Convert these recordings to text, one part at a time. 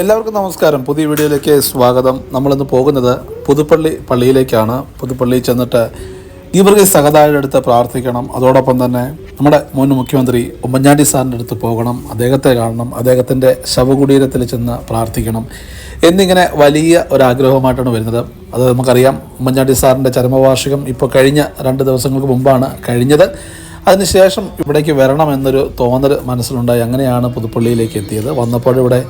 എല്ലാവർക്കും നമസ്കാരം. പുതിയ വീഡിയോയിലേക്ക് സ്വാഗതം. നമ്മളിന്ന് പോകുന്നത് പുതുപ്പള്ളി പള്ളിയിലേക്കാണ്. പുതുപ്പള്ളി ചെന്നിട്ട് ഇവർക്ക് സഹതായുടെ അടുത്ത് പ്രാർത്ഥിക്കണം. അതോടൊപ്പം തന്നെ നമ്മുടെ മുൻ മുഖ്യമന്ത്രി ഉമ്മൻചാണ്ടി സാറിന്റെ അടുത്ത് പോകണം. അദ്ദേഹത്തെ കാണണം. അദ്ദേഹത്തിന്റെ ശവകുടീരത്തിൽ ചെന്ന് പ്രാർത്ഥിക്കണം. എന്നിങ്ങനെ വലിയ ഒരാഗ്രഹമായിട്ടാണ് വരുന്നത്. അത് നമുക്കറിയാം. ഉമ്മൻചാണ്ടി സാറിന്റെ ചരമവാർഷികം ഇപ്പോൾ കഴിഞ്ഞ രണ്ട് ദിവസങ്ങൾക്ക് മുമ്പാണ് കഴിഞ്ഞത്. അതിനുശേഷം ഇവിടേക്ക് വരണമെന്നൊരു തോന്നൽ മനസ്സിലുണ്ടായി. അങ്ങനെയാണ് പുതുപ്പള്ളിയിലേക്ക് എത്തിയത്. വന്നപ്പോൾ ഇവിടെ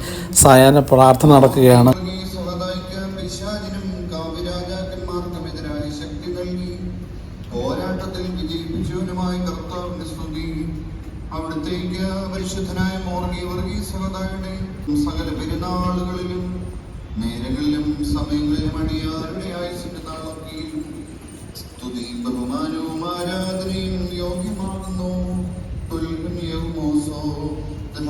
സായാഹ്ന പ്രാർത്ഥന നടക്കുകയാണ്. പോരാട്ടത്തിൽ സകല പെരുന്നാളുകളിലും നേരങ്ങളിലും സമയങ്ങളിലും അടിയാരുടെ ആയുസിന്റെ നാളൊക്കെയും സ്തുതിയും ബഹുമാനവും ആരാധനയും യോഗ്യമാകുന്നു തുൽകും യൗമോസോ നിന്നെ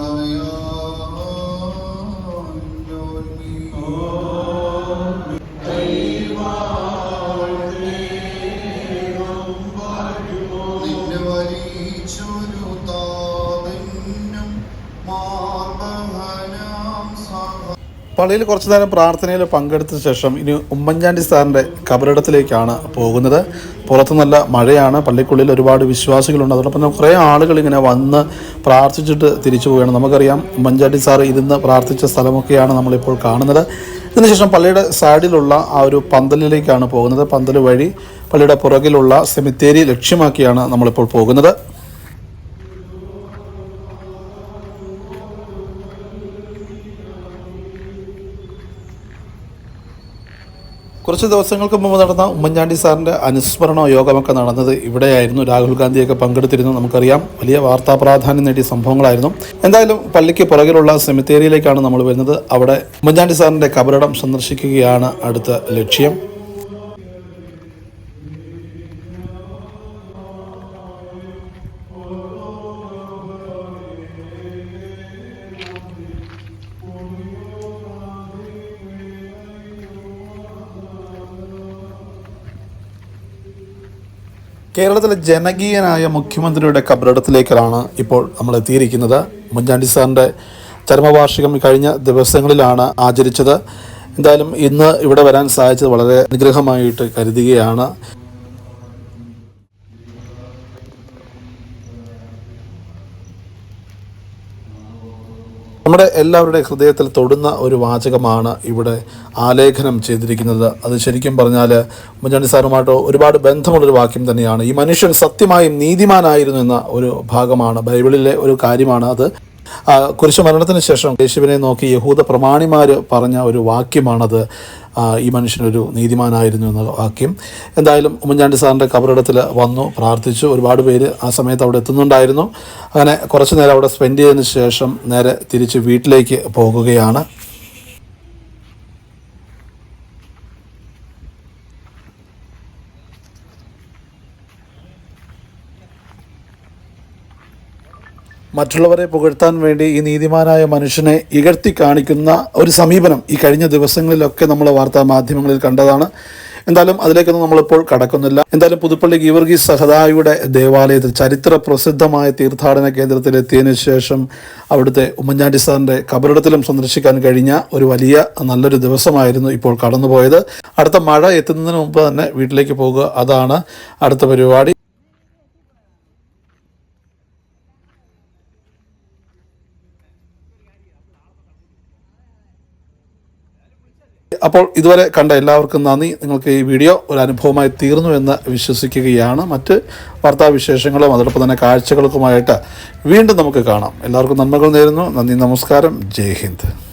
പള്ളിയിൽ കുറച്ചു നേരം പ്രാർത്ഥനയിൽ പങ്കെടുത്ത ശേഷം ഇനി ഉമ്മൻചാണ്ടി സാറിന്റെ കബറിടത്തിലേക്കാണ് പോകുന്നത്. പുറത്ത് നല്ല മഴയാണ്. പള്ളിക്കുള്ളിൽ ഒരുപാട് വിശ്വാസികളുണ്ട്. അതോടൊപ്പം തന്നെ കുറേ ആളുകൾ ഇങ്ങനെ വന്ന് പ്രാർത്ഥിച്ചിട്ട് തിരിച്ചു പോവുകയാണ്. നമുക്കറിയാം ഉമ്മൻചാണ്ടി സാർ ഇരുന്ന് പ്രാർത്ഥിച്ച സ്ഥലമൊക്കെയാണ് നമ്മളിപ്പോൾ കാണുന്നത്. ഇതിനുശേഷം പള്ളിയുടെ സൈഡിലുള്ള ആ ഒരു പന്തലിലേക്കാണ് പോകുന്നത്. പന്തൽ വഴി പള്ളിയുടെ പുറകിലുള്ള സെമിത്തേരി ലക്ഷ്യമാക്കിയാണ് നമ്മളിപ്പോൾ പോകുന്നത്. കുറച്ച് ദിവസങ്ങൾക്ക് മുമ്പ് നടന്ന ഉമ്മൻചാണ്ടി സാറിന്റെ അനുസ്മരണ യോഗമൊക്കെ നടന്നത് ഇവിടെയായിരുന്നു. രാഹുൽ ഗാന്ധിയൊക്കെ പങ്കെടുത്തിരുന്നു. നമുക്കറിയാം. വലിയ വാർത്താ പ്രാധാന്യം നേടിയ സംഭവങ്ങളായിരുന്നു. എന്തായാലും പള്ളിക്ക് പുറകിലുള്ള സെമിത്തേരിയിലേക്കാണ് നമ്മൾ വരുന്നത്. അവിടെ ഉമ്മൻചാണ്ടി സാറിന്റെ കബറിടം സന്ദർശിക്കുകയാണ് അടുത്ത ലക്ഷ്യം. കേരളത്തിലെ ജനകീയനായ മുഖ്യമന്ത്രിയുടെ കബറിടത്തിലേക്കാണ് ഇപ്പോൾ നമ്മൾ എത്തിയിരിക്കുന്നത് മുഞ്ചാണ്ടി സാറിന്റെ ചരമവാർഷികം കഴിഞ്ഞ ദിവസങ്ങളിലാണ് ആചരിച്ചത്. എന്തായാലും ഇന്ന് ഇവിടെ വരാൻ സാധിച്ചത് വളരെ അനുഗ്രഹമായിട്ട് കരുതുകയാണ്. നമ്മുടെ എല്ലാവരുടെ ഹൃദയത്തിൽ തൊടുന്ന ഒരു വാചകമാണ് ഇവിടെ ആലേഖനം ചെയ്തിരിക്കുന്നത്. അത് ശരിക്കും പറഞ്ഞാൽ ഉമ്മൻചാണ്ടി സാറുമായിട്ട് ഒരുപാട് ബന്ധമുള്ളൊരു വാക്യം തന്നെയാണ്. ഈ മനുഷ്യൻ സത്യമായും നീതിമാനായിരുന്നു എന്ന ഒരു ഭാഗമാണ്. ബൈബിളിലെ ഒരു കാര്യമാണ് അത്. ആ, കുരിശു മരണത്തിന് ശേഷം യേശുവിനെ നോക്കി യഹൂദ പ്രമാണിമാർ പറഞ്ഞ ഒരു വാക്യമാണത്. ഈ മനുഷ്യനൊരു നീതിമാനായിരുന്നു എന്ന വാക്യം. എന്തായാലും ഉമ്മൻചാണ്ടി സാറിന്റെ കബറിടത്തിൽ വന്നു പ്രാർത്ഥിച്ചു. ഒരുപാട് പേര് ആ സമയത്ത് അവിടെ എത്തുന്നുണ്ടായിരുന്നു. അങ്ങനെ കുറച്ച് നേരം അവിടെ സ്പെൻഡ് ചെയ്തതിന് ശേഷം നേരെ തിരിച്ച് വീട്ടിലേക്ക് പോകുകയാണ്. മറ്റുള്ളവരെ പുകഴ്ത്താൻ വേണ്ടി ഈ നീതിമാനായ മനുഷ്യനെ ഇകഴ്ത്തി കാണിക്കുന്ന ഒരു സമീപനം ഈ കഴിഞ്ഞ ദിവസങ്ങളിലൊക്കെ നമ്മൾ വാർത്താ മാധ്യമങ്ങളിൽ കണ്ടതാണ്. എന്തായാലും അതിലേക്കൊന്നും നമ്മളിപ്പോൾ കടക്കുന്നില്ല. എന്തായാലും പുതുപ്പള്ളി ഗീവർഗീസ് സഹദായുടെ ദേവാലയത്തിൽ ചരിത്ര പ്രസിദ്ധമായ തീർത്ഥാടന കേന്ദ്രത്തിലെത്തിയതിനു ശേഷം അവിടുത്തെ ഉമ്മൻചാണ്ടി സാറിന്റെ കബറിടത്തിലും സന്ദർശിക്കാൻ കഴിഞ്ഞ ഒരു വലിയ നല്ലൊരു ദിവസമായിരുന്നു ഇപ്പോൾ കടന്നുപോയത്. അടുത്ത മഴ എത്തുന്നതിന് മുമ്പ് തന്നെ വീട്ടിലേക്ക് പോകുക അതാണ് അടുത്ത പരിപാടി. അപ്പോൾ ഇതുവരെ കണ്ട എല്ലാവർക്കും നന്ദി. നിങ്ങൾക്ക് ഈ വീഡിയോ ഒരു അനുഭവമായി തീർന്നു എന്ന് വിശ്വസിക്കുകയാണ്. മറ്റ് വാർത്താവിശേഷങ്ങളും അതോടൊപ്പം തന്നെ കാഴ്ചകൾക്കുമായിട്ട് വീണ്ടും നമുക്ക് കാണാം. എല്ലാവർക്കും നന്മകൾ നേരുന്നു. നന്ദി നമസ്കാരം. ജയ് ഹിന്ദ്.